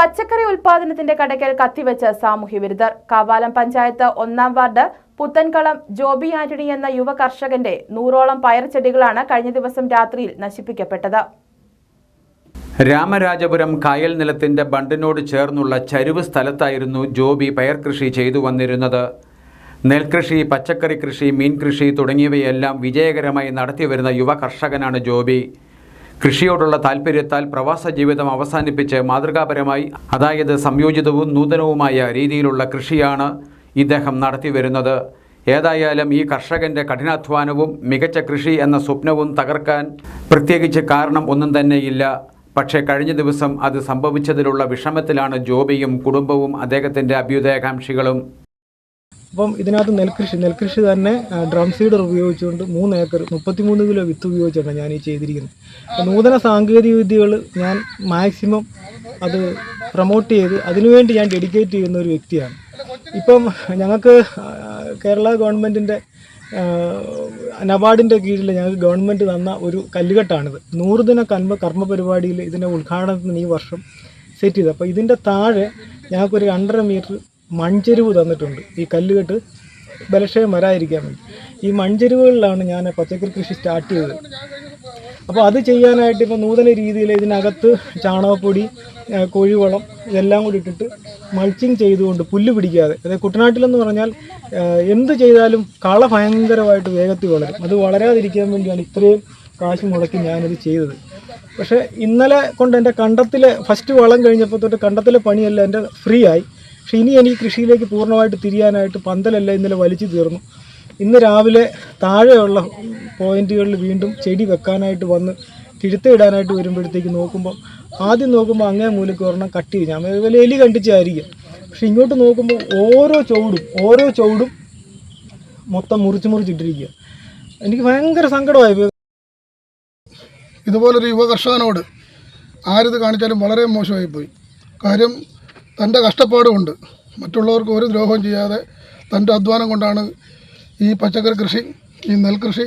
പച്ചക്കറി ഉൽപാദനത്തിന്റെ കത്തിവെച്ച് സാമൂഹ്യ വിരുദ്ധർ. കാവാലം പഞ്ചായത്ത് ഒന്നാം വാർഡ് പുത്തൻകളം ജോബി ആന്റണി എന്ന യുവ കർഷകന്റെ നൂറോളം പയർചെടികളാണ് കഴിഞ്ഞ ദിവസം രാത്രിയിൽ നശിപ്പിക്കപ്പെട്ടത്. രാമരാജപുരം കായൽ നിലത്തിന്റെ ബണ്ടിനോട് ചേർന്നുള്ള ചരിവ് സ്ഥലത്തായിരുന്നു ജോബി പയർ കൃഷി ചെയ്തു വന്നിരുന്നത്. നെൽകൃഷി പച്ചക്കറി കൃഷി മീൻ കൃഷി തുടങ്ങിയവയെല്ലാം വിജയകരമായി നടത്തിവരുന്ന യുവ കർഷകനാണ് ജോബി. കൃഷിയോടുള്ള താൽപ്പര്യത്താൽ പ്രവാസ ജീവിതം അവസാനിപ്പിച്ച് മാതൃകാപരമായി അതായത് സംയോജിതവും നൂതനവുമായ രീതിയിലുള്ള കൃഷിയാണ് ഇദ്ദേഹം നടത്തിവരുന്നത്. ഏതായാലും ഈ കർഷകന്റെ കഠിനാധ്വാനവും മികച്ച കൃഷി എന്ന സ്വപ്നവും തകർക്കാൻ പ്രത്യേകിച്ച് കാരണം ഒന്നും തന്നെയില്ല. പക്ഷേ കഴിഞ്ഞ ദിവസം അത് സംഭവിച്ചതിലുള്ള വിഷമത്തിലാണ് ജോബിയും കുടുംബവും അദ്ദേഹത്തിന്റെ അഭ്യുദയകാംക്ഷികളും അപ്പം ഇതിനകത്ത് നെൽകൃഷി നെൽകൃഷി തന്നെ ഡ്രം സീഡർ ഉപയോഗിച്ചുകൊണ്ട് മൂന്ന് ഏക്കർ മുപ്പത്തിമൂന്ന് കിലോ വിത്ത് ഉപയോഗിച്ചാണ് ഞാൻ ഈ ചെയ്തിരിക്കുന്നത്. നൂതന സാങ്കേതിക വിദ്യകൾ ഞാൻ മാക്സിമം അത് പ്രൊമോട്ട് ചെയ്ത് അതിനുവേണ്ടി ഞാൻ ഡെഡിക്കേറ്റ് ചെയ്യുന്ന ഒരു വ്യക്തിയാണ്. ഇപ്പം ഞങ്ങൾക്ക് കേരള ഗവൺമെന്റിന്റെ നബാർഡിന്റെ കീഴിൽ ഞങ്ങൾക്ക് ഗവൺമെന്റ് തന്ന ഒരു കല്ലുകെട്ടാണിത്. നൂറ് ദിന കർമ്മ കർമ്മ പരിപാടിയിൽ ഇതിന്റെ ഉദ്ഘാടനത്തിന് ഈ വർഷം സെറ്റ് ചെയ്ത്. അപ്പോൾ ഇതിന്റെ താഴെ ഞങ്ങൾക്കൊരു രണ്ടര മീറ്റർ മൺചെരുവ് തന്നിട്ടുണ്ട്. ഈ കല്ലുകെട്ട് ബലക്ഷയം വരാതിരിക്കാൻ വേണ്ടി. ഈ മൺചെരുവുകളിലാണ് ഞാൻ പച്ചക്കറി കൃഷി സ്റ്റാർട്ട് ചെയ്തത്. അപ്പോൾ അത് ചെയ്യാനായിട്ട് ഇപ്പോൾ നൂതന രീതിയിൽ ഇതിനകത്ത് ചാണകപ്പൊടി കോഴിവളം ഇതെല്ലാം കൂടി ഇട്ടിട്ട് മൾച്ചിങ് ചെയ്തുകൊണ്ട് പുല്ല് പിടിക്കാതെ. അതായത് കുട്ടനാട്ടിലെന്ന് പറഞ്ഞാൽ എന്ത് ചെയ്താലും കള ഭയങ്കരമായിട്ട് വേഗത്തിൽ വളരും. അത് വളരാതിരിക്കാൻ വേണ്ടിയാണ് ഇത്രയും കാശ് മുടക്കി ഞാനിത് ചെയ്തത്. പക്ഷേ ഇന്നലെ കൊണ്ട് എന്റെ കണ്ടത്തിലെ ഫസ്റ്റ് വളം കഴിഞ്ഞപ്പോൾ തൊട്ട് കണ്ടത്തിലെ പണിയെല്ലാം എന്റെ ഫ്രീ ആയി. പക്ഷെ ഇനി എനിക്ക് കൃഷിയിലേക്ക് പൂർണമായിട്ട് തിരിയാനായിട്ട് പന്തലല്ല ഇന്നലെ വലിച്ചു തീർന്നു. ഇന്ന് രാവിലെ താഴെയുള്ള പോയിന്റുകളിൽ വീണ്ടും ചെടി വെക്കാനായിട്ട് വന്ന് കിഴുത്തിടാനായിട്ട് വരുമ്പോഴത്തേക്ക് നോക്കുമ്പോൾ ആദ്യം നോക്കുമ്പോൾ അങ്ങേ മൂലയ്ക്ക് ഒരെണ്ണം കട്ട് ചെയ്ത്. ഞാൻ വലിയ എലി കണ്ടിച്ചായിരിക്കും. പക്ഷെ ഇങ്ങോട്ട് നോക്കുമ്പോൾ ഓരോ ചുവടും ഓരോ ചുവടും മൊത്തം മുറിച്ച് മുറിച്ചിട്ടിരിക്കുക എനിക്ക് ഭയങ്കര സങ്കടമായി. ഇതുപോലൊരു യുവ കർഷകനോട് ആരിത് കാണിച്ചാലും വളരെ മോശമായി പോയി കാര്യം തന്റെ കഷ്ടപ്പാടുമുണ്ട്. മറ്റുള്ളവർക്ക് ഒരു ദ്രോഹവും ചെയ്യാതെ തന്റെ അധ്വാനം കൊണ്ടാണ് ഈ പച്ചക്കറി കൃഷി ഈ നെൽകൃഷി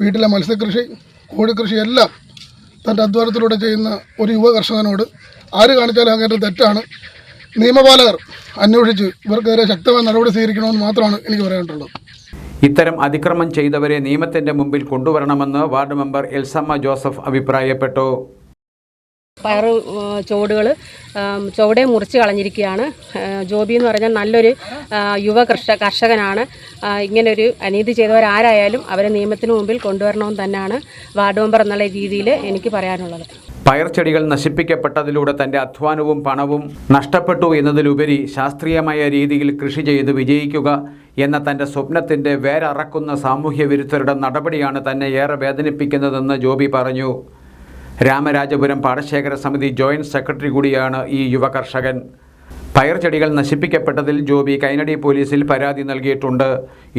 വീട്ടിലെ മത്സ്യകൃഷി കോഴിക്കൃഷി എല്ലാം തന്റെ അധ്വാനത്തിലൂടെ ചെയ്യുന്ന ഒരു യുവ കർഷകനോട് ആര് കാണിച്ചാലും അങ്ങനെ തെറ്റാണ്. നിയമപാലകർ അന്വേഷിച്ച് ഇവർക്കെതിരെ ശക്തമായ നടപടി സ്വീകരിക്കണമെന്ന് മാത്രമാണ് എനിക്ക് പറയാനുള്ളത്. ഇത്തരം അതിക്രമം ചെയ്തവരെ നിയമത്തിന്റെ മുമ്പിൽ കൊണ്ടുവരണമെന്ന് വാർഡ് മെമ്പർ എൽസമ്മ ജോസഫ് അഭിപ്രായപ്പെട്ടു. പയറ് ചുവടുകൾ ചുവടെ മുറിച്ച് കളഞ്ഞിരിക്കുകയാണ്. ജോബി എന്ന് പറഞ്ഞാൽ നല്ലൊരു യുവ കർഷ കർഷകനാണ്. ഇങ്ങനൊരു അനീതി ചെയ്തവരാരായാലും അവരെ നിയമത്തിന് മുമ്പിൽ കൊണ്ടുവരണമെന്ന് തന്നെയാണ് വാർഡ് മെമ്പർ എന്നുള്ള രീതിയിൽ എനിക്ക് പറയാനുള്ളത്. പയർ ചെടികൾ നശിപ്പിക്കപ്പെട്ടതിലൂടെ തന്റെ അധ്വാനവും പണവും നഷ്ടപ്പെട്ടു എന്നതിലുപരി ശാസ്ത്രീയമായ രീതിയിൽ കൃഷി ചെയ്ത് വിജയിക്കുക എന്ന തന്റെ സ്വപ്നത്തിന്റെ വേരറക്കുന്ന സാമൂഹ്യ വിരുദ്ധരുടെ നടപടിയാണ് തന്നെ ഏറെ വേദനിപ്പിക്കുന്നതെന്ന് ജോബി പറഞ്ഞു. രാമരാജപുരം പാടശേഖര സമിതി ജോയിന്റ് സെക്രട്ടറി കൂടിയാണ് ഈ യുവ കർഷകൻ. പയർചെടികൾ നശിപ്പിക്കപ്പെട്ടതിൽ ജോബി കൈനടി പോലീസിൽ പരാതി നൽകിയിട്ടുണ്ട്.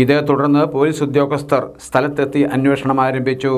ഇതേ തുടർന്ന് പോലീസ് ഉദ്യോഗസ്ഥർ സ്ഥലത്തെത്തി അന്വേഷണം ആരംഭിച്ചു.